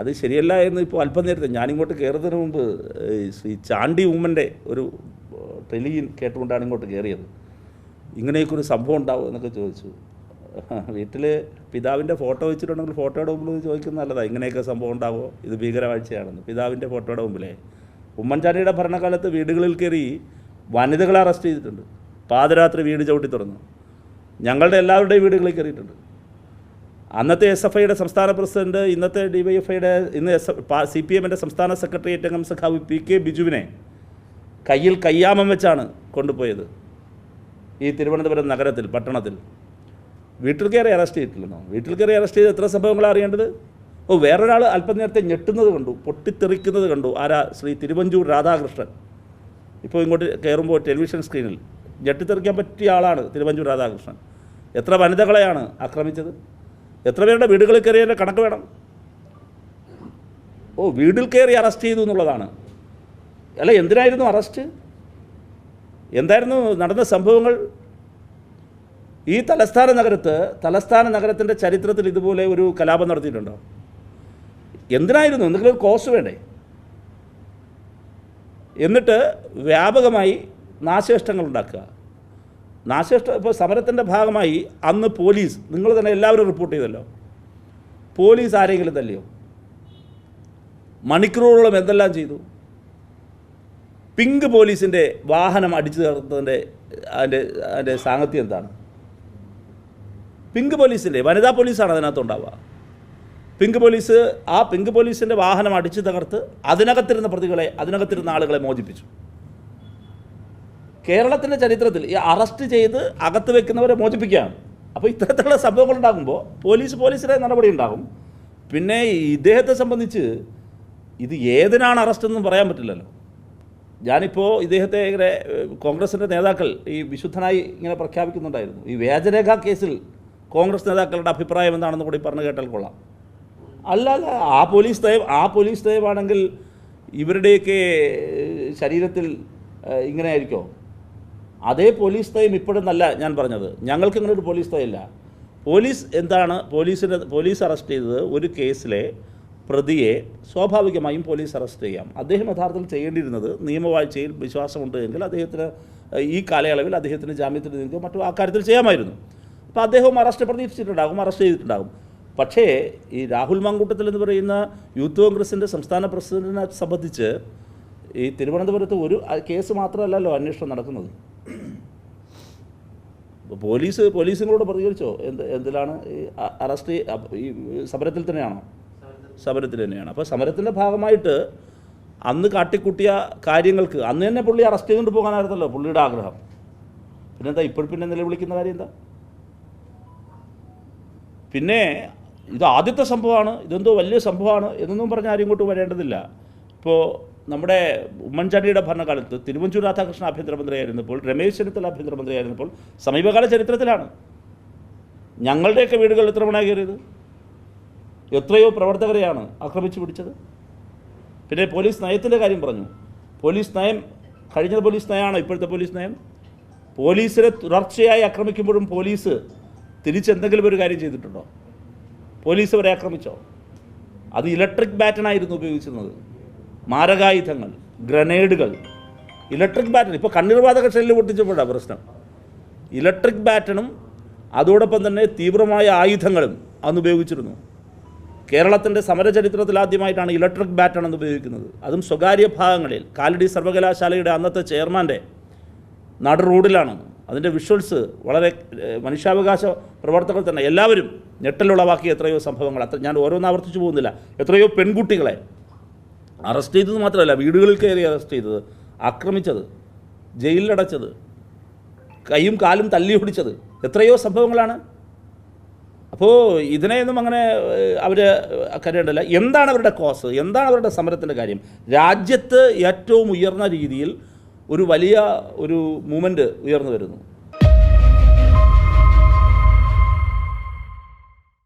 അത് ശരിയല്ല എന്ന് ഇപ്പോൾ അല്പം നേരത്തെ ഞാനിങ്ങോട്ട് കയറുന്നതിന് മുമ്പ് ശ്രീ ചാണ്ടി ഉമ്മന്റെ ഒരു ടെലിയിൽ കേട്ടുകൊണ്ടാണ് ഇങ്ങോട്ട് കയറിയത്. ഇങ്ങനെയൊക്കെ ഒരു സംഭവം ഉണ്ടാവും എന്നൊക്കെ ചോദിച്ചു. വീട്ടിൽ പിതാവിന്റെ ഫോട്ടോ വെച്ചിട്ടുണ്ടെങ്കിൽ ഫോട്ടോയുടെ മുമ്പിൽ ചോദിക്കുന്നത് നല്ലതാണ് ഇങ്ങനെയൊക്കെ സംഭവം ഉണ്ടാവുമോ ഇത് ഭീകരവാഴ്ചയാണെന്ന്. പിതാവിന്റെ ഫോട്ടോയുടെ മുമ്പിലേ. ഉമ്മൻചാണ്ടിയുടെ ഭരണകാലത്ത് വീടുകളിൽ കയറി വനിതകളെ അറസ്റ്റ് ചെയ്തിട്ടുണ്ട്. പാതിരാത്രി വീട് ചവിട്ടി തുറന്നു. ഞങ്ങളുടെ എല്ലാവരുടെയും വീടുകളിൽ കയറിയിട്ടുണ്ട്. അന്നത്തെ എസ് എഫ് ഐയുടെ സംസ്ഥാന പ്രസിഡന്റ് ഇന്നത്തെ ഡി വൈ എഫ് ഐയുടെ ഇന്ന് എസ് സി പി എമ്മിന്റെ സംസ്ഥാന സെക്രട്ടേറിയറ്റ് അംഗം സഖാവ് പി കെ ബിജുവിനെ കയ്യിൽ കയ്യാമം വെച്ചാണ് കൊണ്ടുപോയത്. ഈ തിരുവനന്തപുരം നഗരത്തിൽ പട്ടണത്തിൽ. വീട്ടിൽ കയറി അറസ്റ്റ് ചെയ്തിട്ടില്ലെന്നോ? വീട്ടിൽ കയറി അറസ്റ്റ് ചെയ്ത് എത്ര സംഭവങ്ങളാണ് അറിയേണ്ടത്? ഓ വേറൊരാൾ അല്പം നേരത്തെ ഞെട്ടുന്നത് കണ്ടു പൊട്ടിത്തെറിക്കുന്നത് കണ്ടു. ആരാ? ശ്രീ തിരുവഞ്ചൂർ രാധാകൃഷ്ണൻ. ഇപ്പോൾ ഇങ്ങോട്ട് കയറുമ്പോൾ ടെലിവിഷൻ സ്ക്രീനിൽ. ഞെട്ടിത്തെറിക്കാൻ പറ്റിയ ആളാണ് തിരുവഞ്ചൂർ രാധാകൃഷ്ണൻ. എത്ര വനിതകളെയാണ് ആക്രമിച്ചത്? എത്ര പേരുടെ വീടുകളിൽ കയറിയതിന്റെ കണക്ക് വേണം? ഓ വീടിൽ കയറി അറസ്റ്റ് ചെയ്തു എന്നുള്ളതാണ്. അല്ല എന്തിനായിരുന്നു അറസ്റ്റ് എന്തായിരുന്നു നടന്ന സംഭവങ്ങൾ? ഈ തലസ്ഥാന നഗരത്ത് തലസ്ഥാന നഗരത്തിന്റെ ചരിത്രത്തിൽ ഇതുപോലെ ഒരു കലാപം നടത്തിയിട്ടുണ്ടോ? എന്തിനായിരുന്നു? എന്തെങ്കിലും കോസ് വേണ്ടേ? എന്നിട്ട് വ്യാപകമായി നാശനഷ്ടങ്ങൾ ഉണ്ടാക്കുക നാശനഷ്ട ഇപ്പോൾ സമരത്തിന്റെ ഭാഗമായി അന്ന് പോലീസ് നിങ്ങൾ തന്നെ എല്ലാവരും റിപ്പോർട്ട് ചെയ്തല്ലോ. പോലീസ് ആരെങ്കിലും തല്ലിയോ? മണിക്കൂറുകളോളം എന്തെല്ലാം ചെയ്തു? പിങ്ക് പോലീസിന്റെ വാഹനം അടിച്ചു ചേർത്തതിന്റെ അതിന്റെ അതിന്റെ സാങ്കത്യം എന്താണ്? പിങ്ക് പോലീസിന്റെ വനിതാ പോലീസാണ് അതിനകത്തുണ്ടാവുക പിങ്ക് പോലീസ് ആ പിങ്ക് പോലീസിന്റെ വാഹനം അടിച്ചു തകർത്ത് അതിനകത്തിരുന്ന പ്രതികളെ അതിനകത്തിരുന്ന ആളുകളെ മോചിപ്പിച്ചു. കേരളത്തിന്റെ ചരിത്രത്തിൽ ഈ അറസ്റ്റ് ചെയ്ത് അകത്ത് വെക്കുന്നവരെ മോചിപ്പിക്കുകയാണ്. അപ്പോൾ ഇത്തരത്തിലുള്ള സംഭവങ്ങൾ ഉണ്ടാകുമ്പോൾ പോലീസ് പോലീസിന്റെ നടപടി ഉണ്ടാകും. പിന്നെ ഇദ്ദേഹത്തെ സംബന്ധിച്ച് ഇത് ഏതിനാണ് അറസ്റ്റ് എന്നും പറയാൻ പറ്റില്ലല്ലോ. ഞാനിപ്പോൾ ഇദ്ദേഹത്തെ ഇങ്ങനെ കോൺഗ്രസിന്റെ നേതാക്കൾ ഈ വിശുദ്ധനായി ഇങ്ങനെ പ്രഖ്യാപിക്കുന്നുണ്ടായിരുന്നു. ഈ വ്യാജരേഖ കേസിൽ കോൺഗ്രസ് നേതാക്കളുടെ അഭിപ്രായം എന്താണെന്ന് കൂടി പറഞ്ഞു കേട്ടാൽ കൊള്ളാം. അല്ലാതെ ആ പോലീസ് നയം ആ പോലീസ് ദയവാണെങ്കിൽ ഇവരുടെയൊക്കെ ശരീരത്തിൽ ഇങ്ങനെ ആയിരിക്കോ അതേ പോലീസ് തയം ഇപ്പോഴെന്നല്ല ഞാൻ പറഞ്ഞത്. ഞങ്ങൾക്ക് ഇങ്ങനെ ഒരു പോലീസ് തയമില്ല പോലീസ് എന്താണ് പോലീസിനെ പോലീസ് അറസ്റ്റ് ചെയ്തത് ഒരു കേസിലെ പ്രതിയെ സ്വാഭാവികമായും പോലീസ് അറസ്റ്റ് ചെയ്യാം. അദ്ദേഹം യഥാർത്ഥത്തിൽ ചെയ്യേണ്ടിയിരുന്നത് നിയമവാഴ്ചയിൽ വിശ്വാസമുണ്ട് എങ്കിൽ അദ്ദേഹത്തിന് ഈ കാലയളവിൽ അദ്ദേഹത്തിന് ജാമ്യത്തിൽ നിൽക്കുകയോ മറ്റു ആ കാര്യത്തിൽ ചെയ്യാമായിരുന്നു. അപ്പോൾ അദ്ദേഹവും അറസ്റ്റ് പ്രതീക്ഷിച്ചിട്ടുണ്ടാകും അറസ്റ്റ് ചെയ്തിട്ടുണ്ടാകും. പക്ഷേ ഈ രാഹുൽ മാങ്കൂട്ടത്തിൽ എന്ന് പറയുന്ന യൂത്ത് കോൺഗ്രസിന്റെ സംസ്ഥാന പ്രസിഡന്റിനെ സംബന്ധിച്ച് ഈ തിരുവനന്തപുരത്ത് ഒരു കേസ് മാത്രമല്ലല്ലോ അന്വേഷണം നടക്കുന്നത്. പോലീസ് പോലീസുകളോട് പ്രതികരിച്ചോ? എന്ത് എന്തിലാണ് ഈ അറസ്റ്റ് ഈ സമരത്തിൽ തന്നെയാണോ? സമരത്തിൽ തന്നെയാണ്. അപ്പോൾ സമരത്തിന്റെ ഭാഗമായിട്ട് അന്ന് കാട്ടിക്കൂട്ടിയ കാര്യങ്ങൾക്ക് അന്ന് തന്നെ പുള്ളി അറസ്റ്റ് ചെയ്തുകൊണ്ട് പോകാനായിരുന്നല്ലോ പുള്ളിയുടെ ആഗ്രഹം. പിന്നെന്താ ഇപ്പോൾ പിന്നെ നിലവിളിക്കുന്ന കാര്യം എന്താ? പിന്നെ ഇത് ആദ്യത്തെ സംഭവമാണ് ഇതെന്തോ വലിയ സംഭവമാണ് എന്നൊന്നും പറഞ്ഞ് ആരും ഇങ്ങോട്ട് വരേണ്ടതില്ല. ഇപ്പോൾ നമ്മുടെ ഉമ്മൻചാണ്ടിയുടെ ഭരണകാലത്ത് തിരുവഞ്ചൂർ രാധാകൃഷ്ണൻ ആഭ്യന്തരമന്ത്രിയായിരുന്നപ്പോൾ രമേശ് ചെന്നിത്തല ആഭ്യന്തരമന്ത്രിയായിരുന്നപ്പോൾ സമീപകാല ചരിത്രത്തിലാണ്. ഞങ്ങളുടെയൊക്കെ വീടുകൾ എത്ര മണ കയറിയത്? എത്രയോ പ്രവർത്തകരെയാണ് ആക്രമിച്ചു പിടിച്ചത്. പിന്നെ പോലീസ് നയത്തിന്റെ കാര്യം പറഞ്ഞു. പോലീസ് നയം കഴിഞ്ഞ പോലീസ് നയമാണോ ഇപ്പോഴത്തെ പോലീസ് നയം? പോലീസിനെ തുടർച്ചയായി ആക്രമിക്കുമ്പോഴും പോലീസ് തിരിച്ചെന്തെങ്കിലും ഒരു കാര്യം ചെയ്തിട്ടുണ്ടോ? പോലീസ് അവരെ ആക്രമിച്ചോ? അത് ഇലക്ട്രിക് ബാറ്റനായിരുന്നു ഉപയോഗിച്ചിരുന്നത്. മാരകായുധങ്ങൾ ഗ്രനേഡുകൾ ഇലക്ട്രിക് ബാറ്റൺ. ഇപ്പോൾ കണ്ണീർവാതക ഷെല്ല് പൊട്ടിച്ചപ്പോഴാണ് പ്രശ്നം. ഇലക്ട്രിക് ബാറ്റണും അതോടൊപ്പം തന്നെ തീവ്രമായ ആയുധങ്ങളും അന്ന് ഉപയോഗിച്ചിരുന്നു കേരളത്തിന്റെ സമരചരിത്രത്തിൽ ആദ്യമായിട്ടാണ് ഇലക്ട്രിക് ബാറ്റൺ എന്ന് ഉപയോഗിക്കുന്നത് അതും സ്വകാര്യ ഭാഗങ്ങളിൽ. കാലടി സർവകലാശാലയുടെ അന്നത്തെ ചെയർമാന്റെ നട റോഡിലാണ്. അതിന്റെ വിഷ്വൽസ് വളരെ മനുഷ്യാവകാശ പ്രവർത്തകർ തന്നെ എല്ലാവരും ഞെട്ടലുളവാക്കിയ എത്രയോ സംഭവങ്ങൾ. അത്ര ഞാൻ ഓരോന്ന് ആവർത്തിച്ചു പോകുന്നില്ല. എത്രയോ പെൺകുട്ടികളെ അറസ്റ്റ് ചെയ്തത് മാത്രമല്ല വീടുകളിൽ കയറി അറസ്റ്റ് ചെയ്തത് ആക്രമിച്ചത് ജയിലിലടച്ചത് കൈയും കാലും തല്ലി പിടിച്ചത് എത്രയോ സംഭവങ്ങളാണ്. അപ്പോൾ ഇതിനെയൊന്നും അങ്ങനെ അവർ കരുതേണ്ടല്ല എന്താണ് അവരുടെ കോസ് എന്താണ് അവരുടെ സമരത്തിന്റെ കാര്യം? രാജ്യത്ത് ഏറ്റവും ഉയർന്ന രീതിയിൽ ഒരു വലിയ ഒരു മൂമെന്റ് ഉയർന്നു വരുന്നു.